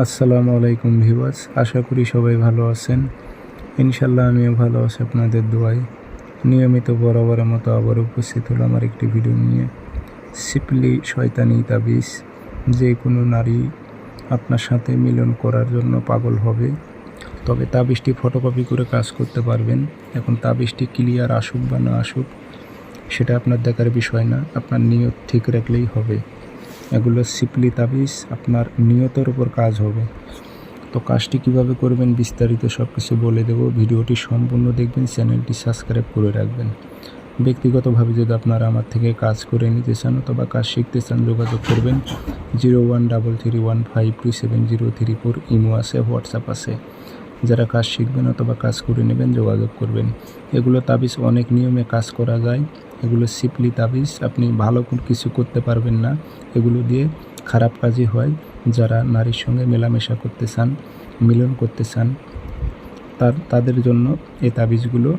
আসসালামু আলাইকুম ভিউয়ার্স, আশা করি সবাই ভালো আছেন। ইনশাল্লাহ আমিও ভালো আছি আপনাদের দোয়ায়। নিয়মিত বরাবরের মতো আবার উপস্থিত হলো আমার একটি ভিডিও নিয়ে। সিপলি শয়তানি তাবিজ, যে কোনো নারী আপনার সাথে মিলন করার জন্য পাগল হবে। তবে তাবিজটি ফটোকপি করে কাজ করতে পারবেন। এখন তাবিজটি ক্লিয়ার আসুক বা না আসুক, সেটা আপনার দেখার বিষয় না, আপনার নিয়ত ঠিক রাখলেই হবে। এগুলো সিপলি তাবিজ, আপনার নিয়তের উপর কাজ হবে। তো কাজটি কীভাবে করবেন বিস্তারিত সব কিছু বলে দেবো। ভিডিওটি সম্পূর্ণ দেখবেন, চ্যানেলটি সাবস্ক্রাইব করে রাখবেন। ব্যক্তিগতভাবে যদি আপনারা আমার থেকে কাজ করে নিতে চান অথবা কাজ শিখতে চান, যোগাযোগ করবেন। Zero one double three one five two seven zero three four imo আছে, হোয়াটসঅ্যাপ আছে। যারা কাজ শিখবেন অথবা কাজ করে নেবেন, যোগাযোগ করবেন। এগুলো তাবিজ অনেক নিয়মে কাজ করা যায়। এগুলো সিপলি তাবিজ, আপনি ভালো কিছু করতে পারবেন না। এগুলো দিয়ে খারাপ কাজই হয় যারা নারীর সঙ্গে মেলামেশা করতে চান, মিলন করতে চান। তার তাদের জন্য এই তাবিজগুলো,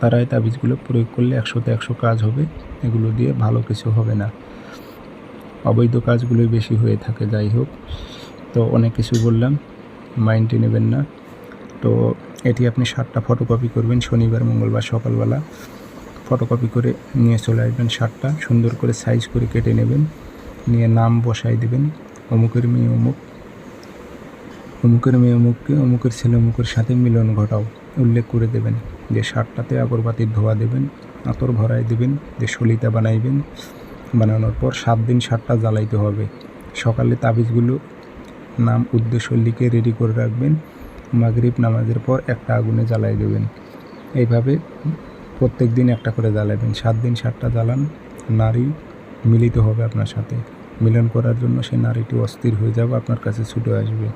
তারা এই তাবিজগুলো প্রয়োগ করলে একশোতে একশো কাজ হবে, এগুলো দিয়ে ভালো কিছু হবে না। অবৈধ কাজগুলোই বেশি হয়ে থাকে, যাই হোক। তো অনেক কিছু বললাম মাইন্ডে নেবেন না। তো এটি আপনি সাতটা ফটোকপি করবেন, শনিবার, মঙ্গলবার, সকালবেলা। ফটোকপি করে নিয়ে চলে আসবেন শার্টটা। সুন্দর করে সাইজ করে কেটে নেবেন। নিয়ে নাম বসাই দেবেন। অমুকের মেয়ে অমুক। অমুকের মেয়ে অমুককে, অমুকের ছেলে অমুকের সাথে মিলন ঘটাও। উল্লেখ করে দেবেন যে শার্টটাতে আগরবাতির ধোয়া দেবেন, আতর ভরাই দেবেন, যে সলিতা বানাইবেন। বানানোর পর সাত দিন শার্টটা জ্বালাইতে হবে। সকালে তাবিজগুলো নাম উদ্দেশ্য লিখে রেডি করে রাখবেন। মাগরিব নামাজের পর একটা আগুনে জ্বালাই দেবেন। এইভাবে প্রত্যেক দিন একটা করে জ্বালাবেন। সাত দিন সাতটা জ্বালান। নারী মিলিত হবে আপনার সাথে। মিলন করার জন্য সেই নারীটি অস্থির হয়ে যাবে, আপনার কাছে ছুটে আসবে।